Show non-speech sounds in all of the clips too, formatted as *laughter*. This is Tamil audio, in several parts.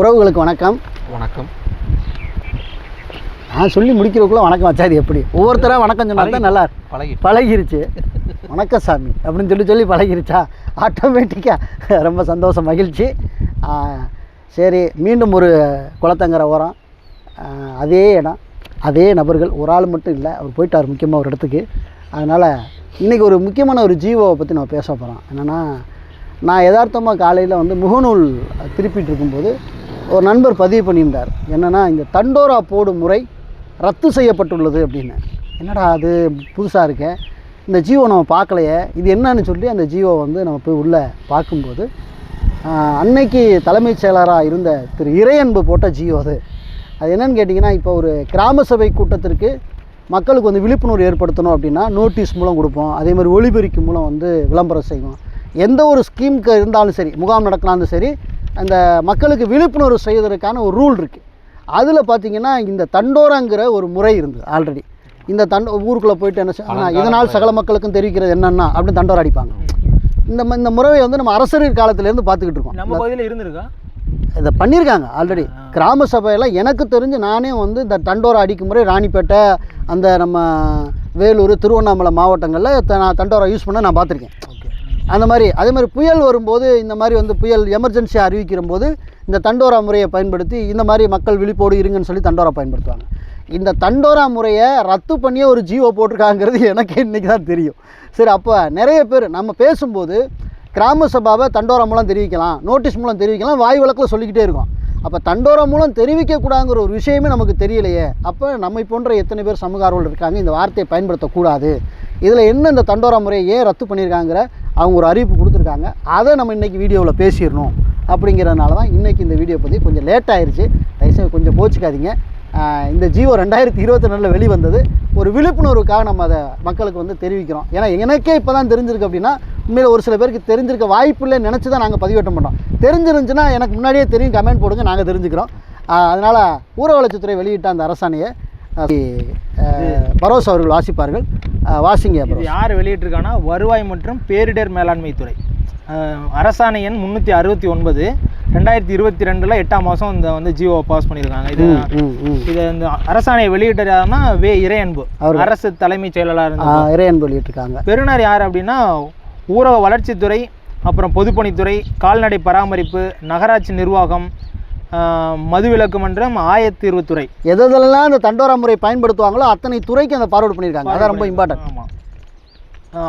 உறவுகளுக்கு வணக்கம். வணக்கம். நான் சொல்லி முடிக்கிறதுக்குள்ள வணக்கம் வச்சாது எப்படி? ஒவ்வொருத்தராக வணக்கம் சொன்னா தான் நல்லா. பழகி பழகிருச்சு. வணக்கம் சாமி. அப்படின்னு சொல்லி சொல்லி பழகிருச்சா? ஆட்டோமேட்டிக்காக ரொம்ப சந்தோஷம் மகிழ்ச்சி. சரி மீண்டும் ஒரு குளத்தங்கரை ஓரம். அதே இடம். அதே நபர்கள். ஒரு ஆள் மட்டும் இல்லை. அவர் போயிட்டார் முக்கியமாக ஒரு இடத்துக்கு. அதனால் இன்றைக்கி ஒரு முக்கியமான ஒரு ஜீவோவை பற்றி நம்ம பேச போகிறோம் என்னென்னா நான் யதார்த்தமாக காலையில் வந்து முகநூல் திருப்பிட்டு இருக்கும்போது ஒரு நண்பர் பதிவு பண்ணியிருந்தார். என்னென்னா இந்த தண்டோரா போடும் முறை ரத்து செய்யப்பட்டுள்ளது அப்படின்னு. என்னடா அது புதுசாக இருக்கேன் இந்த ஜீவோ நம்ம பார்க்கலையே. இது என்னன்னு சொல்லி அந்த ஜீவோ வந்து நம்ம போய் உள்ளே பார்க்கும்போது அன்னைக்கு தலைமைச் செயலராக இருந்த திரு இறையன்பு போட்ட ஜியோ அது. அது என்னன்னு கேட்டிங்கன்னா இப்போ ஒரு கிராம சபை கூட்டத்திற்கு மக்களுக்கு வந்து விழிப்புணர்வு ஏற்படுத்தணும் அப்படின்னா நோட்டீஸ் மூலம் கொடுப்போம். அதே மாதிரி ஒளிபெருக்கி மூலம் வந்து விளம்பரம் செய்வோம். எந்த ஒரு ஸ்கீமுக்கு இருந்தாலும் சரி முகாம் நடக்கலாலும் சரி அந்த மக்களுக்கு விழிப்புணர்வு செய்வதற்கான ஒரு ரூல் இருக்குது அதில் பார்த்தீங்கன்னா இந்த தண்டோராங்கிற ஒரு முறை இருந்தது ஆல்ரெடி இந்த தண்ட ஊருக்குள்ளே போயிட்டு என்ன செய்ய- ஆ, இதனால் சகல மக்களுக்கும் தெரிவிக்கிறது என்னென்னா அப்படின்னு தண்டோரா அடிப்பாங்க. இந்த இந்த முறையை வந்து நம்ம அரசர் காலத்துலேருந்து பார்த்துக்கிட்டு இருக்கோம். நம்ம பகுதியில் இருந்திருக்கா? இதை பண்ணியிருக்காங்க ஆல்ரெடி கிராம சபையில் எனக்கு தெரிஞ்சு நானே வந்து இந்த தண்டோரா அடிக்கும் முறை ராணிப்பேட்டை அந்த நம்ம வேலூர் திருவண்ணாமலை மாவட்டங்களில் நான் தண்டோரா யூஸ் பண்ண நான் பார்த்துருக்கேன் அந்த மாதிரி அதே மாதிரி புயல் வரும்போது இந்த மாதிரி வந்து புயல் எமர்ஜென்சி அறிவிக்கிற போது இந்த தண்டோரா முறையை பயன்படுத்தி இந்த மாதிரி மக்கள் விழிப்போடு இருங்கன்னு சொல்லி தண்டோரா பயன்படுத்துவாங்க. இந்த தண்டோரா முறையை ரத்து பண்ணியே ஒரு ஜீவோ போட்டிருக்காங்கிறது எனக்கு இன்றைக்கி தான் தெரியும். சரி அப்போ நிறைய பேர் நம்ம பேசும்போது கிராம சபாவை தண்டோரா மூலம் தெரிவிக்கலாம் நோட்டீஸ் மூலம் தெரிவிக்கலாம் வாய் வழக்கில் சொல்லிக்கிட்டே இருக்கோம். அப்போ தண்டோரா மூலம் தெரிவிக்கக்கூடாங்கிற ஒரு விஷயமே நமக்கு தெரியலையே அப்போ நம்மை போன்ற எத்தனை பேர் சமூக ஆர்வலர் இருக்காங்க இந்த வார்த்தையை பயன்படுத்தக்கூடாது. இதில் என்ன இந்த தண்டோரா முறையை ஏன் ரத்து பண்ணியிருக்காங்கிற அவங்க ஒரு அறிவிப்பு கொடுத்துருக்காங்க. அதை நம்ம இன்றைக்கி வீடியோவில் பேசிடணும். அப்படிங்கிறதுனால தான் இன்றைக்கி இந்த வீடியோ பற்றி கொஞ்சம் லேட் ஆயிடுச்சு தயவுசெய்து கொஞ்சம் கோச்சிக்காதீங்க. இந்த ஜீவோ ரெண்டாயிரத்தி இருபத்தி ரெண்டில் வெளிவந்தது. ஒரு விழிப்புணர்வுக்காக நம்ம அதை மக்களுக்கு வந்து தெரிவிக்கிறோம். ஏன்னா எனக்கே இப்போ தான் தெரிஞ்சிருக்கு அப்படின்னா உண்மையில் ஒரு சில பேருக்கு தெரிஞ்சிருக்க வாய்ப்பு இல்லை நினச்சி தான் நாங்கள் பதிவேட்டம் பண்ணுறோம் தெரிஞ்சிருந்துச்சுன்னா எனக்கு முன்னாடியே தெரியும் கமெண்ட் போடுங்க நாங்கள் தெரிஞ்சுக்கிறோம். அதனால் ஊர வளர்ச்சித்துறை வெளியிட்ட அந்த அரசாணையை பரோஸ் அவர்கள் வாசிப்பார்கள். வாசிங்க பரோஸ். யார் வெளியிட்டிருக்காங்கன்னா வருவாய் மற்றும் பேரிடர் மேலாண்மை துறை. அரசாணை எண் முந்நூற்றி அறுபத்தி ஒன்பது. ரெண்டாயிரத்தி இருபத்தி ரெண்டில் எட்டாம் மாதம் இந்த வந்து ஜியோ பாஸ் பண்ணியிருக்காங்க. இது இது இந்த அரசாணையை வெளியிட்டதாருன்னா வே இறையன்பு. அவர்கள். அரசு தலைமைச் செயலாளர் இறையன்பு வெளியிட்டிருக்காங்க. பெறுநர் யார் அப்படின்னா ஊரக வளர்ச்சித்துறை அப்புறம் பொதுப்பணித்துறை கால்நடை பராமரிப்பு நகராட்சி நிர்வாகம் மதுவிலக்கு மன்றம் ஆயத்தீர்வுத்துறை. எதெல்லாம் இந்த தண்டோரா முறை பயன்படுத்துவாங்களோ அத்தனை துறைக்கு அந்த ஃபார்வர்ட் பண்ணியிருக்காங்க. அதான் ரொம்ப இம்பார்ட்டன்ட் ஆமாம்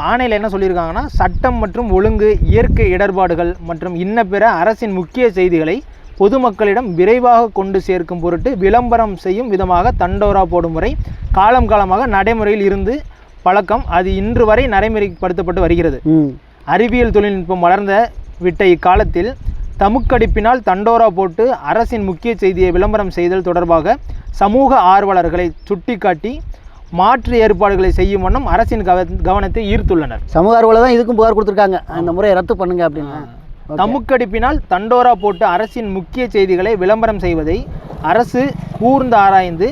ஆணையில் என்ன சொல்லியிருக்காங்கன்னா சட்டம் மற்றும் ஒழுங்கு இயற்கை இடர்பாடுகள் மற்றும் இன்ன பிற அரசின் முக்கிய செய்திகளை பொதுமக்களிடம் விரைவாக கொண்டு சேர்க்கும் பொருட்டு விளம்பரம் செய்யும் விதமாக தண்டோரா போடும் முறை காலம் காலமாக நடைமுறையில் இருந்து பழக்கம் அது இன்று வரை நடைமுறைப்படுத்தப்பட்டு வருகிறது. அறிவியல் தொழில்நுட்பம் வளர்ந்த விட்ட இக்காலத்தில் தமுக்கடிப்பினால் தண்டோரா போட்டு அரசின் முக்கிய செய்தியை விளம்பரம் செய்தல் தொடர்பாக சமூக ஆர்வலர்களை சுட்டிக்காட்டி மாற்று ஏற்பாடுகளை செய்யும் வண்ணம் அரசின் கவ கவனத்தை ஈர்த்துள்ளனர். சமூக ஆர்வலர் தான் இதுக்கும் புகார் கொடுத்துருக்காங்க. இந்த முறையை ரத்து பண்ணுங்க அப்படின்னு. தமுக்கடிப்பினால் தண்டோரா போட்டு அரசின் முக்கிய செய்திகளை விளம்பரம் செய்வதை அரசு கூர்ந்து ஆராய்ந்து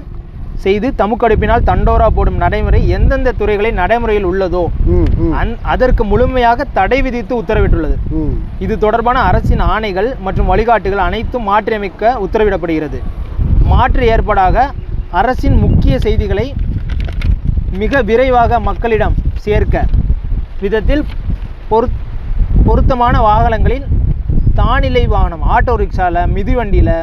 செய்து தமுக்கடிப்பினால் தண்டோரா போடும் நடைமுறை எந்தெந்த துறைகளில் நடைமுறையில் உள்ளதோ அதற்கு முழுமையாக தடை விதித்து உத்தரவிட்டுள்ளது. இது தொடர்பான அரசின் ஆணைகள் மற்றும் வழிகாட்டுகள் அனைத்தும் மாற்றியமைக்க உத்தரவிடப்படுகிறது. மாற்று ஏற்பாடாக அரசின் முக்கிய செய்திகளை மிக விரைவாக மக்களிடம் சேர்க்க விதத்தில் பொருத் பொருத்தமான வாகனங்களில் தானிலை வாகனம் ஆட்டோ ரிக்ஷாவில் மிதிவண்டியில்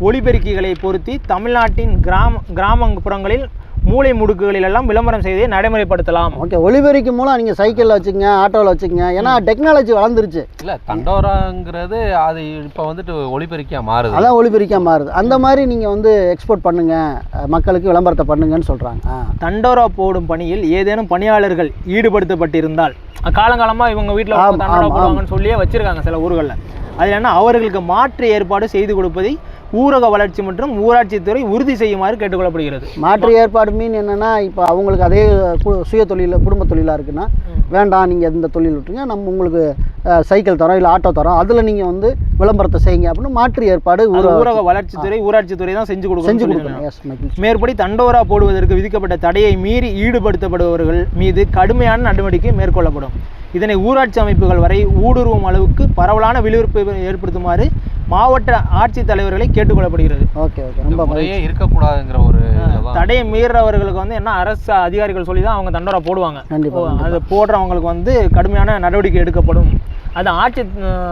ஒலிபெருக்கிகளை பொருத்தி தமிழ்நாட்டின் கிராம கிராமப்புறங்களில் மூலை முடுக்குகளில் எல்லாம் விளம்பரம் செய்து நடைமுறைப்படுத்தலாம். ஓகே ஒளிபெருக்கி மூலம் நீங்கள் சைக்கிளில் வச்சுக்கங்க ஆட்டோவில் வச்சுக்கங்க ஏன்னா டெக்னாலஜி வளர்ந்துருச்சு. இல்ல தண்டோராங்கிறது அது இப்போ வந்துட்டு ஒளிபெருக்கியா மாறுது. அதான் ஒளிபெருக்கியாக மாறுது. அந்த மாதிரி நீங்கள் வந்து எக்ஸ்போர்ட் பண்ணுங்க அஹ், மக்களுக்கு விளம்பரத்தை பண்ணுங்கன்னு சொல்கிறாங்க தண்டோரா போடும் பணியில் ஏதேனும் பணியாளர்கள் ஈடுபடுத்தப்பட்டிருந்தால் காலங்காலமாக இவங்க வீட்டில் தண்டோரா போடுவாங்கன்னு சொல்லியே வச்சிருக்காங்க சில ஊர்களில். அது என்ன? அவர்களுக்கு மாற்று ஏற்பாடு செய்து கொடுப்பதை ஊரக வளர்ச்சி மற்றும் ஊராட்சித்துறை உறுதி செய்யுமாறு கேட்டுக்கொள்ளப்படுகிறது. மாற்று ஏற்பாடு மீன் என்னென்னா இப்போ அவங்களுக்கு அதே சுய தொழில் குடும்ப தொழிலாக இருக்குன்னா வேண்டாம் நீங்கள் இந்த தொழில் விட்டுருங்க நம்ம உங்களுக்கு சைக்கிள் தரோம் இல்லை ஆட்டோ தரோம் அதில் நீங்கள் வந்து விளம்பரத்தை செய்யுங்க அப்படின்னு மாற்று ஏற்பாடு ஊரக வளர்ச்சித்துறை ஊராட்சித்துறை தான் செஞ்சு செஞ்சு கொடுக்கணும். மேற்படி தண்டோரா போடுவதற்கு விதிக்கப்பட்ட தடையை மீறி ஈடுபடுத்தப்படுபவர்கள் மீது கடுமையான நடவடிக்கை மேற்கொள்ளப்படும். இதனை ஊராட்சி அமைப்புகள் வரை ஊடுருவும் அளவுக்கு பரவலான விழிப்புணர்வு ஏற்படுத்துமாறு மாவட்ட ஆட்சித்தலைவர்களை கேட்டுக்கொள்ளப்படுகிறது. Okay okay. ரொம்ப முறையே இருக்கக்கூடாதுங்கிற ஒரு தடையை மீறுறவர்களுக்கு வந்து என்ன அரசு அதிகாரிகள் சொல்லி தான் அவங்க தண்டோரா போடுவாங்க. கண்டிப்பா, ஓ, அது போடுறவங்களுக்கு வந்து கடுமையான நடவடிக்கை எடுக்கப்படும். அது ஆட்சி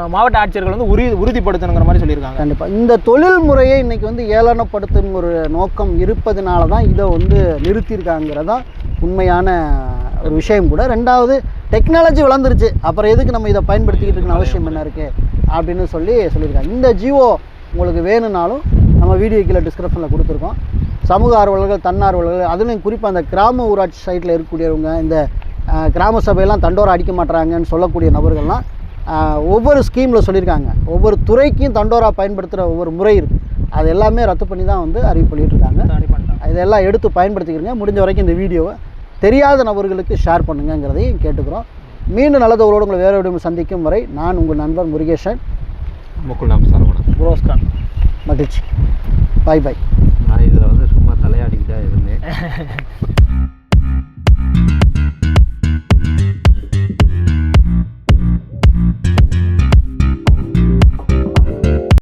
மாவட்ட ஆட்சியர்கள் வந்து உறுதி உறுதிப்படுத்தணுங்கிற மாதிரி சொல்லியிருக்காங்க. கண்டிப்பாக இந்த தொழில் முறையை இன்னைக்கு வந்து ஏளனப்படுத்தும் ஒரு நோக்கம் இருப்பதனால தான் இதை வந்து நிறுத்தியிருக்காங்கிறதா உண்மையான ஒரு விஷயம் கூட. ரெண்டாவது டெக்னாலஜி வளர்ந்துருச்சு. அப்புறம் எதுக்கு நம்ம இதை பயன்படுத்திக்கிட்டு இருக்கணும் அவசியம் என்ன இருக்குது அப்படின்னு சொல்லி சொல்லியிருக்காங்க. இந்த ஜியோ உங்களுக்கு வேணும்னாலும் நம்ம வீடியோ கீழே டிஸ்கிரிப்ஷனில் கொடுத்துருக்கோம். சமூக ஆர்வலர்கள் தன்னார்வலர்கள் அதுலேயும் குறிப்பாக அந்த கிராம ஊராட்சி சைட்டில் இருக்கக்கூடியவங்க இந்த கிராம சபையெல்லாம் தண்டோரா அடிக்க மாட்றாங்கன்னு சொல்லக்கூடிய நபர்கள்லாம் ஒவ்வொரு ஸ்கீமில் சொல்லியிருக்காங்க. ஒவ்வொரு துறைக்கும் தண்டோரா பயன்படுத்துகிற ஒவ்வொரு முறை இருக்குது அது எல்லாமே ரத்து பண்ணி தான் வந்து அறிவிப்பு பண்ணிட்டாங்க. இதெல்லாம் எடுத்து பயன்படுத்திக்கிறீங்க. முடிஞ்ச வரைக்கும் இந்த வீடியோவை தெரியாத நபர்களுக்கு ஷேர் பண்ணுங்கங்கிறதையும் கேட்டுக்கிறோம். மீண்டும் நல்லதவரோடு உங்களை வேறு ஒரு சந்திக்கும் வரை நான் உங்கள் நண்பர் முருகேசன். முக்குள் நாம் சரவணன் புரோஸ்கான். மகிழ்ச்சி. பாய் பாய் நான் இதில் வந்து சும்மா தலையாடிக்கிட்டே இருந்தேன். *laughs*